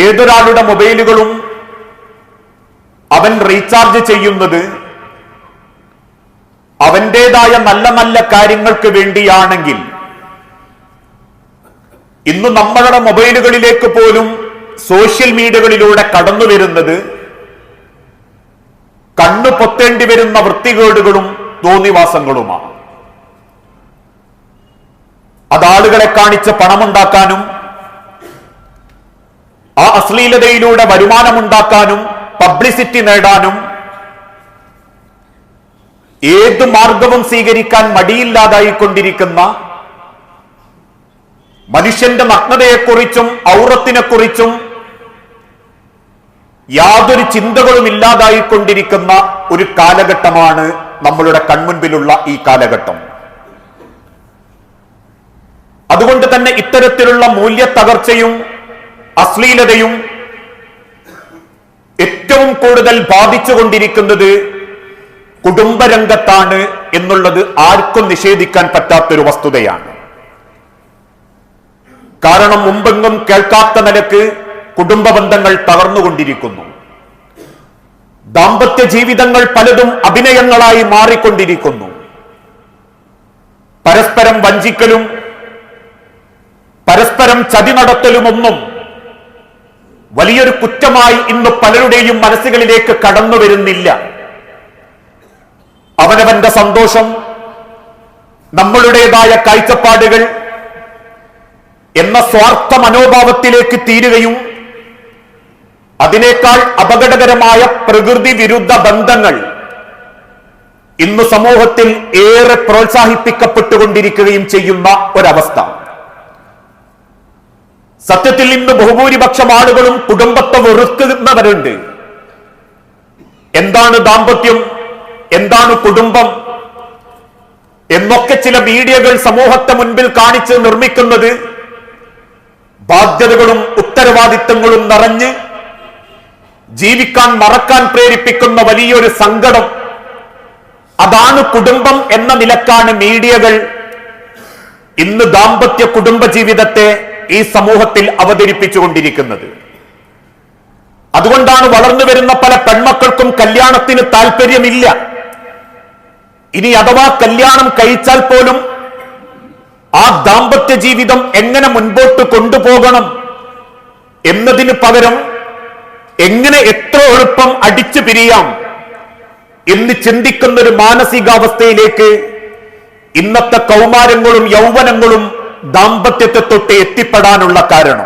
ഏതൊരാളുടെ മൊബൈലുകളും അവൻ റീചാർജ് ചെയ്യുന്നത് അവന്റെതായ നല്ല നല്ല കാര്യങ്ങൾക്ക് വേണ്ടിയാണെങ്കിൽ ഇന്ന് നമ്മളുടെ മൊബൈലുകളിലേക്ക് പോലും സോഷ്യൽ മീഡിയകളിലൂടെ കടന്നു വരുന്നത് കണ്ണു പൊത്തേണ്ടി വരുന്ന വൃത്തികേടുകളും തോന്നിവാസങ്ങളുമാണ്. അതാളുകളെ കാണിച്ച് പണമുണ്ടാക്കാനും ആ അശ്ലീലതയിലൂടെ വരുമാനമുണ്ടാക്കാനും പബ്ലിസിറ്റി നേടാനും ഏത് മാർഗവും സ്വീകരിക്കാൻ മടിയില്ലാതായിക്കൊണ്ടിരിക്കുന്ന മനുഷ്യന്റെ നഗ്നതയെക്കുറിച്ചും ഔറത്തിനെക്കുറിച്ചും യാതൊരു ചിന്തകളും ഇല്ലാതായിക്കൊണ്ടിരിക്കുന്ന ഒരു കാലഘട്ടമാണ് നമ്മളുടെ കൺമുൻപിലുള്ള ഈ കാലഘട്ടം. അതുകൊണ്ട് തന്നെ ഇത്തരത്തിലുള്ള മൂല്യത്തകർച്ചയും അശ്ലീലതയും ഏറ്റവും കൂടുതൽ ബാധിച്ചുകൊണ്ടിരിക്കുന്നത് കുടുംബരംഗത്താണ് എന്നുള്ളത് ആർക്കും നിഷേധിക്കാൻ പറ്റാത്തൊരു വസ്തുതയാണ്. കാരണം മുമ്പെങ്ങും കേൾക്കാത്ത നിലയ്ക്ക് കുടുംബ ബന്ധങ്ങൾ തകർന്നുകൊണ്ടിരിക്കുന്നു. ദാമ്പത്യ ജീവിതങ്ങൾ പലതും അഭിനയങ്ങളായി മാറിക്കൊണ്ടിരിക്കുന്നു. പരസ്പരം വഞ്ചിക്കലും പരസ്പരം ചതി നടത്തലുമൊന്നും വലിയൊരു കുറ്റമായി ഇന്ന് പലരുടെയും മനസ്സുകളിലേക്ക് കടന്നു വരുന്നില്ല. അവനവന്റെ സന്തോഷം നമ്മളുടേതായ കാഴ്ചപ്പാടുകൾ എന്ന സ്വാർത്ഥ മനോഭാവത്തിലേക്ക് തീരുകയും അതിനേക്കാൾ അപകടകരമായ പ്രകൃതി വിരുദ്ധ ബന്ധങ്ങൾ ഇന്ന് സമൂഹത്തിൽ ഏറെ പ്രോത്സാഹിപ്പിക്കപ്പെട്ടുകൊണ്ടിരിക്കുകയും ചെയ്യുന്ന ഒരവസ്ഥ. സത്യത്തിൽ ഇന്ന് ബഹുഭൂരിപക്ഷം ആളുകളും കുടുംബത്തെ വെറുക്കുന്നവരുണ്ട്. എന്താണ് ദാമ്പത്യം? എന്താണ് കുടുംബം? എന്നൊക്കെ ചില മീഡിയകൾ സമൂഹത്തെ മുൻപിൽ കാണിച്ച് നിർമ്മിക്കുന്നത് ബാധ്യതകളും ഉത്തരവാദിത്തങ്ങളും നിറഞ്ഞ് ജീവിക്കാൻ മറക്കാൻ പ്രേരിപ്പിക്കുന്ന വലിയൊരു സങ്കടം. അതാണ് കുടുംബം എന്ന നിലക്കാണ് മീഡിയകൾ ഇന്ന് ദാമ്പത്യ കുടുംബ ജീവിതത്തെ ഈ സമൂഹത്തിൽ അവതരിപ്പിച്ചുകൊണ്ടിരിക്കുന്നത്. അതുകൊണ്ടാണ് വളർന്നു വരുന്ന പല പെൺമക്കൾക്കും കല്യാണത്തിന് താല്പര്യമില്ല ഇനി അഥവാ കല്യാണം കഴിച്ചാൽ പോലും ആ ദാമ്പത്യ ജീവിതം എങ്ങനെ മുൻപോട്ട് കൊണ്ടുപോകണം എന്നതിന് പകരം എങ്ങനെ എത്ര എളുപ്പം അടിച്ചു പിരിയാം എന്ന് ചിന്തിക്കുന്ന ഒരു മാനസികാവസ്ഥയിലേക്ക് ഇന്നത്തെ കൗമാരങ്ങളും യൗവനങ്ങളും ദാമ്പത്യത്തെ തൊട്ട് എത്തിപ്പെടാനുള്ള കാരണം.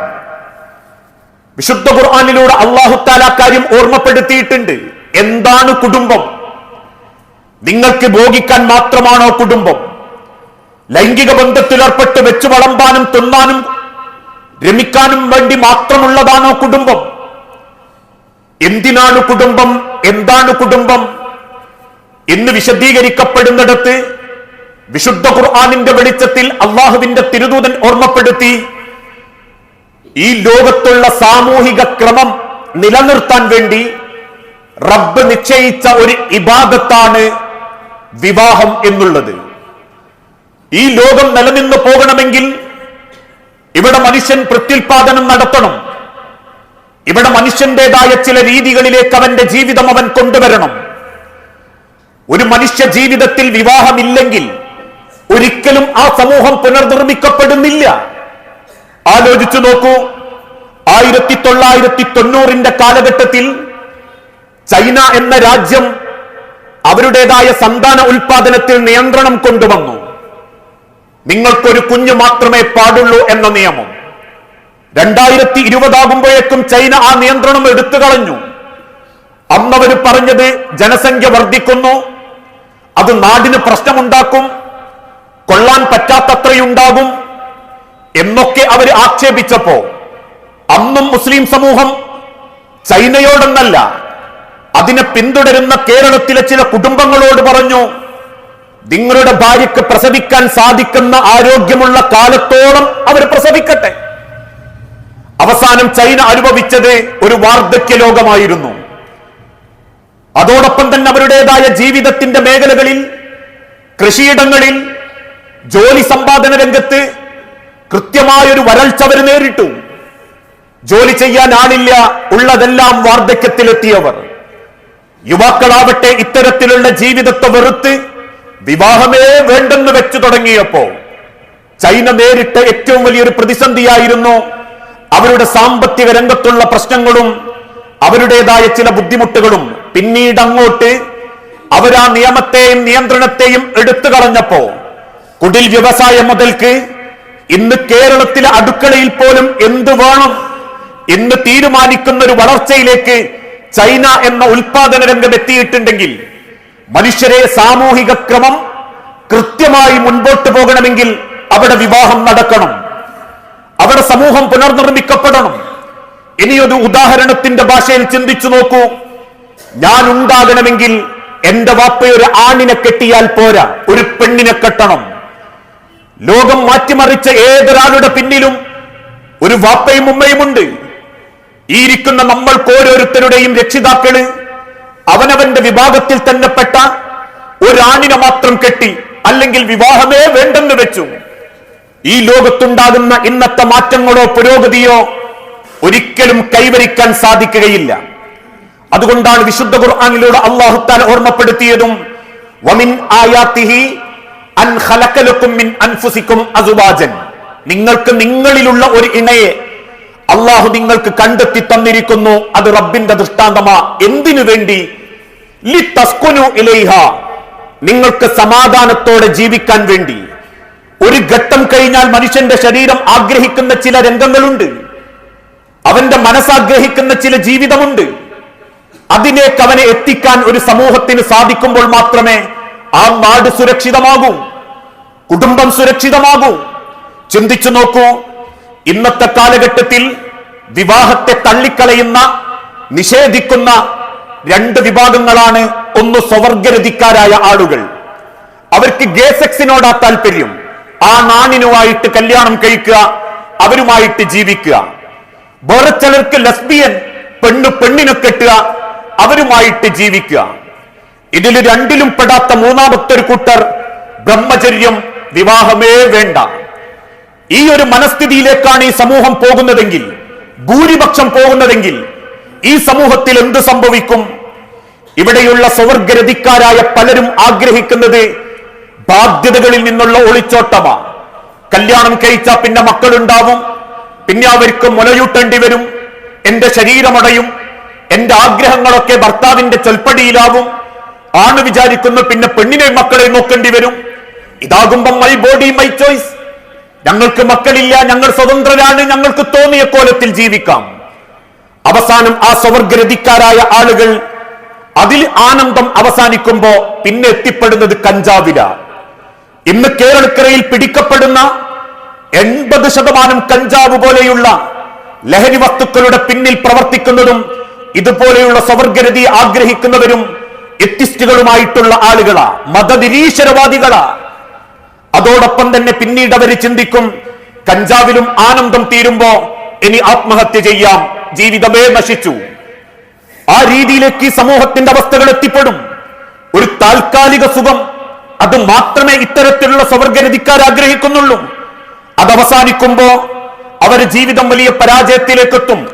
വിശുദ്ധ ഖുർആാനിലൂടെ അള്ളാഹുത്താല കാര്യം ഓർമ്മപ്പെടുത്തിയിട്ടുണ്ട്. എന്താണ് കുടുംബം? നിങ്ങൾക്ക് ഭോഗിക്കാൻ മാത്രമാണോ കുടുംബം? ലൈംഗിക ബന്ധത്തിലേർപ്പെട്ട് വെച്ചു വളമ്പാനും തിന്നാനും രമിക്കാനും വേണ്ടി മാത്രമുള്ളതാണോ കുടുംബം? എന്തിനാണ് കുടുംബം? എന്താണ് കുടുംബം? എന്ന് വിശദീകരിക്കപ്പെടുന്നിടത്ത് വിശുദ്ധ ഖുർആാനിന്റെ വെളിച്ചത്തിൽ അള്ളാഹുവിന്റെ തിരുദൂതൻ ഓർമ്മപ്പെടുത്തി ഈ ലോകത്തുള്ള സാമൂഹിക ക്രമം നിലനിർത്താൻ വേണ്ടി റബ്ബ് നിശ്ചയിച്ച ഒരു ഇബാദത്താണ് വിവാഹം എന്നുള്ളത്. ഈ ലോകം നിലനിന്ന് പോകണമെങ്കിൽ ഇവിടെ മനുഷ്യൻ പ്രത്യുൽപാദനം നടത്തണം. ഇവിടെ മനുഷ്യന്റേതായ ചില രീതികളിലേക്ക് അവന്റെ ജീവിതം അവൻ കൊണ്ടുവരണം. ഒരു മനുഷ്യ ജീവിതത്തിൽ വിവാഹമില്ലെങ്കിൽ ഒരിക്കലും ആ സമൂഹം പുനർനിർമ്മിക്കപ്പെടുന്നില്ല. ആലോചിച്ചു നോക്കൂ. ആയിരത്തി തൊള്ളായിരത്തി തൊണ്ണൂറിന്റെ കാലഘട്ടത്തിൽ ചൈന എന്ന രാജ്യം അവരുടേതായ സന്താന ഉൽപാദനത്തിൽ നിയന്ത്രണം കൊണ്ടുവന്നു. നിങ്ങൾക്കൊരു കുഞ്ഞു മാത്രമേ പാടുള്ളൂ എന്ന നിയമം. രണ്ടായിരത്തി ഇരുപതാകുമ്പോഴേക്കും ചൈന ആ നിയന്ത്രണം എടുത്തു കളഞ്ഞു. അന്നവർ പറഞ്ഞത് ജനസംഖ്യ വർദ്ധിക്കുന്നു. അത് നാടിന് പ്രശ്നമുണ്ടാക്കും. കൊള്ളാൻ പറ്റാത്തത്രയുണ്ടാകും എന്നൊക്കെ അവർ ആക്ഷേപിച്ചപ്പോ അന്നും മുസ്ലിം സമൂഹം ചൈനയോടെന്നല്ല അതിനെ പിന്തുടരുന്ന കേരളത്തിലെ ചില കുടുംബങ്ങളോട് പറഞ്ഞു നിങ്ങളുടെ ഭാര്യയ്ക്ക് പ്രസവിക്കാൻ സാധിക്കുന്ന ആരോഗ്യമുള്ള കാലത്തോളം അവർ പ്രസവിക്കട്ടെ. അവസാനം ചൈന അനുഭവിച്ചത് ഒരു വാർദ്ധക്യ ലോകമായിരുന്നു. അതോടൊപ്പം തന്നെ അവരുടേതായ ജീവിതത്തിന്റെ മേഖലകളിൽ കൃഷിയിടങ്ങളിൽ ജോലി സമ്പാദന രംഗത്ത് കൃത്യമായൊരു വരൾച്ച അവർ നേരിട്ടു. ജോലി ചെയ്യാൻ ആളില്ല ഉള്ളതെല്ലാം വാർദ്ധക്യത്തിലെത്തിയവർ. യുവാക്കളാവട്ടെ ഇത്തരത്തിലുള്ള ജീവിതത്തെ വെറുത്ത് വിവാഹമേ വേണ്ടെന്ന് വെച്ചു തുടങ്ങിയപ്പോ ചൈന നേരിട്ട ഏറ്റവും വലിയൊരു പ്രതിസന്ധിയായിരുന്നു അവരുടെ സാമ്പത്തിക രംഗത്തുള്ള പ്രശ്നങ്ങളും അവരുടേതായ ചില ബുദ്ധിമുട്ടുകളും. പിന്നീട് അങ്ങോട്ട് അവരാ നിയമത്തെയും നിയന്ത്രണത്തെയും എടുത്തു കളഞ്ഞപ്പോ കുടിൽ വ്യവസായം മുതൽക്ക് ഇന്ന് കേരളത്തിലെ അടുക്കളയിൽ പോലും എന്ത് വേണം? എന്ന് തീരുമാനിക്കുന്ന ഒരു വളർച്ചയിലേക്ക് ചൈന എന്ന ഉൽപാദന രംഗം എത്തിയിട്ടുണ്ടെങ്കിൽ മനുഷ്യരെ സാമൂഹിക ക്രമം കൃത്യമായി മുൻപോട്ട് പോകണമെങ്കിൽ അവിടെ വിവാഹം നടക്കണം. അവിടെ സമൂഹം പുനർനിർമ്മിക്കപ്പെടണം. ഇനിയൊരു ഉദാഹരണത്തിന്റെ ഭാഷയിൽ ചിന്തിച്ചു നോക്കൂ. ഞാൻ ഉണ്ടാകണമെങ്കിൽ എന്റെ വാപ്പയൊരു ആണിനെ കെട്ടിയാൽ പോരാ. ഒരു പെണ്ണിനെ കെട്ടണം. ലോകം മാറ്റിമറിച്ച ഏതൊരാളുടെ പിന്നിലും ഒരു വാപ്പയും ഉമ്മയുമുണ്ട് ഈ ഇരിക്കുന്ന നമ്മൾക്ക് ഓരോരുത്തരുടെയും രക്ഷിതാക്കൾ അവനവന്റെ വിഭാഗത്തിൽ തന്നെ പെട്ട ഒരാണിനെ മാത്രം കെട്ടി അല്ലെങ്കിൽ വിവാഹമേ വേണ്ടെന്ന് വെച്ചു. ഈ ലോകത്തുണ്ടാകുന്ന ഇന്നത്തെ മാറ്റങ്ങളോ പുരോഗതിയോ ഒരിക്കലും കൈവരിക്കാൻ സാധിക്കുകയില്ല. അതുകൊണ്ടാണ് വിശുദ്ധ ഖുർആാനിലൂടെ അള്ളാഹുത്താൻ ഓർമ്മപ്പെടുത്തിയതും വമിൻ ആയാത്തിഹി നിങ്ങൾക്ക് നിങ്ങളിലുള്ള ഒരു ഇണയെ അള്ളാഹു നിങ്ങൾക്ക് കണ്ടെത്തി തന്നിരിക്കുന്നു. അത് റബ്ബിന്റെ ദൃഷ്ടാന്തമാ. എന്തിനു വേണ്ടി? നിങ്ങൾക്ക് സമാധാനത്തോടെ ജീവിക്കാൻ വേണ്ടി. ഒരു ഘട്ടം കഴിഞ്ഞാൽ മനുഷ്യന്റെ ശരീരം ആഗ്രഹിക്കുന്ന ചില രംഗങ്ങളുണ്ട്. അവന്റെ മനസ്സാഗ്രഹിക്കുന്ന ചില ജീവിതമുണ്ട്. അതിലേക്ക് അവനെ എത്തിക്കാൻ ഒരു സമൂഹത്തിന് സാധിക്കുമ്പോൾ മാത്രമേ ആ നാട് സുരക്ഷിതമാകൂ. കുടുംബം സുരക്ഷിതമാകൂ. ചിന്തിച്ചു നോക്കൂ ഇന്നത്തെ കാലഘട്ടത്തിൽ വിവാഹത്തെ തള്ളിക്കളയുന്ന നിഷേധിക്കുന്ന രണ്ട് വിഭാഗങ്ങളാണ് ഒന്ന് സ്വവർഗരതിക്കാരായ ആളുകൾ. അവർക്ക് ഗേ സെക്സിനോടാ താല്പര്യം. ആ നാണിനുമായിട്ട് കല്യാണം കഴിക്കുക അവരുമായിട്ട് ജീവിക്കുക. വേറെ ചിലർക്ക് ലസ്ബിയൻ പെണ്ണു പെണ്ണിനെ കെട്ടുക അവരുമായിട്ട് ജീവിക്കുക. ഇതിൽ രണ്ടിലും പെടാത്ത മൂന്നാമത്തെ ഒരു കൂട്ടർ ബ്രഹ്മചര്യം വിവാഹമേ വേണ്ട. ഈ ഒരു മനസ്ഥിതിയിലേക്കാണ് ഈ സമൂഹം പോകുന്നതെങ്കിൽ ഭൂരിപക്ഷം പോകുന്നതെങ്കിൽ ഈ സമൂഹത്തിൽ എന്ത് സംഭവിക്കും? ഇവിടെയുള്ള സ്വവർഗരതിക്കാരായ പലരും ആഗ്രഹിക്കുന്നത് ബാധ്യതകളിൽ നിന്നുള്ള ഒളിച്ചോട്ടമാ. കല്യാണം കഴിച്ച പിന്നെ മക്കളുണ്ടാവും പിന്നെ അവർക്ക് മുലയൂട്ടേണ്ടി വരും. എന്റെ ശരീരമടയും എന്റെ ആഗ്രഹങ്ങളൊക്കെ ഭർത്താവിന്റെ ചൊൽപ്പടിയിലാവും. ആണ് വിചാരിക്കുന്നു പിന്നെ പെണ്ണിനെ മക്കളെ നോക്കേണ്ടി വരും. ഇതാകുമ്പം മൈ ബോഡി മൈ ചോയ്സ് ഞങ്ങൾക്ക് മക്കളില്ല ഞങ്ങൾ സ്വതന്ത്രരാണ് ഞങ്ങൾക്ക് തോന്നിയ കോലത്തിൽ ജീവിക്കാം. അവസാനം ആ സ്വവർഗരതിക്കാരായ ആളുകൾ അതിൽ ആനന്ദം അവസാനിക്കുമ്പോ പിന്നെ എത്തിപ്പെടുന്നത് കഞ്ചാവില. ഇന്ന് കേരളക്കരയിൽ പിടിക്കപ്പെടുന്ന എൺപത് ശതമാനം കഞ്ചാവ് പോലെയുള്ള ലഹരി വസ്തുക്കളുടെ പിന്നിൽ പ്രവർത്തിക്കുന്നതും ഇതുപോലെയുള്ള സ്വവർഗരതി ആഗ്രഹിക്കുന്നവരും എത്തിസ്റ്റുകളുമായിട്ടുള്ള ആളുകളാ മതനിരീശ്വരവാദികളാ. അതോടൊപ്പം തന്നെ പിന്നീട് അവർ ചിന്തിക്കും കഞ്ചാവിലും ആനന്ദം തീരുമ്പോ ഇനി ആത്മഹത്യ ചെയ്യാം ജീവിതമേ നശിച്ചു. ആ രീതിയിലേക്ക് സമൂഹത്തിന്റെ അവസ്ഥകൾ എത്തിപ്പെടും. ഒരു താൽക്കാലിക സുഖം അത് മാത്രമേ ഇത്തരത്തിലുള്ള സ്വവർഗരതിക്കാർ ആഗ്രഹിക്കുന്നുള്ളൂ. അത് അവസാനിക്കുമ്പോ അവരുടെ ജീവിതം വലിയ പരാജയത്തിലേക്കെത്തും.